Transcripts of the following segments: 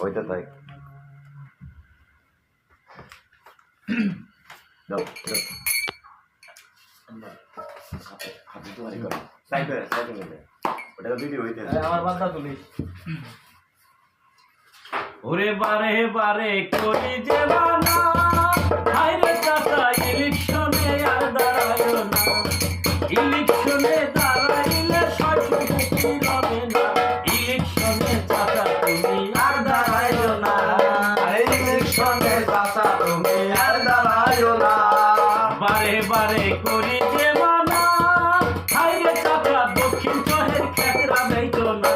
ওইটা তাই দাও ওরে বারে বারে করি যে মানা হাইরে চাচা ইলেকশনে আর দাঁড়ায় না ইলেকশনে দাঁড়াইলে না ইলেকশনে চাচা তুমি দাঁড়াইও না। বারে বারে করি যে মানা। হাইরে চাচা দক্ষিণ চহের খেতরা দেইতো না।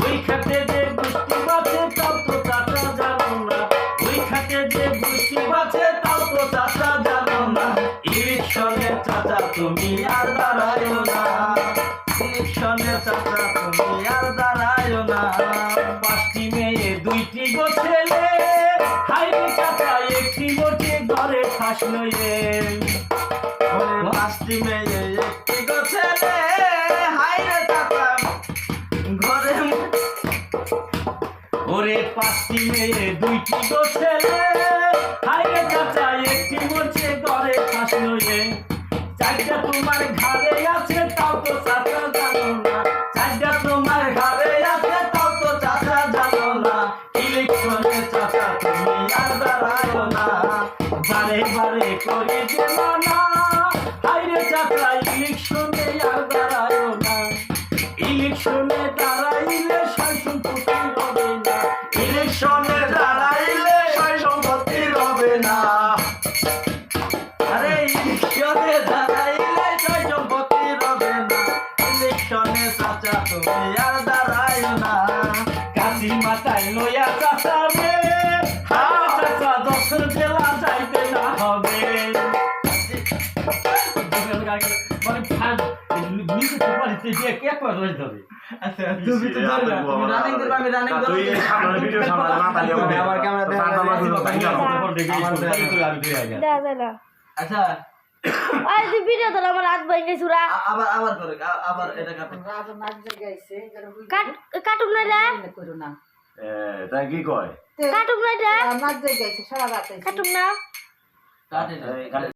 ওই খাতে যে বৃষ্টি বাঁচে, তাও তো চাচা জানো না। ওই খাতে যে বৃষ্টি বাঁচে, তাও তো চাচা জানো না। ইলেকশনের চাচা তুমি আর দাঁড়ায়ও না। ইলেকশনের চাচা ওরে পাঁচটি মেয়ে একটি গো হাইরে চাচা। ঘরে ওরে পাঁচটি মেয়ে দুইটি গো ছেলে হাইরে চাচা একটি মরছে ঘরে ফাঁস লইয়ে চারটা তোমার ঘরে আছে তাও তো চাচা জানো না। দাঁড়ায়ও না। বারে বারে করে যে মানা মানে ফান নিচে দিয়ে কে আচ্ছা তুমি তো না তুমি রানিং করবে আমি রানিং করব তুই সামনে ভিডিও সামনে না তালি হবে আমার ক্যামেরা দেখা দা দা আচ্ছা। আরে তুই ভিডিও তো আমার হাত ভেঙে সুরা আবার আবার করে আবার এটা কাটো। কাট কাটুম না। রে তাই কি কয়? কাটুম না রে নাচ গাইছে সারা রাত কাটুম না। কাটে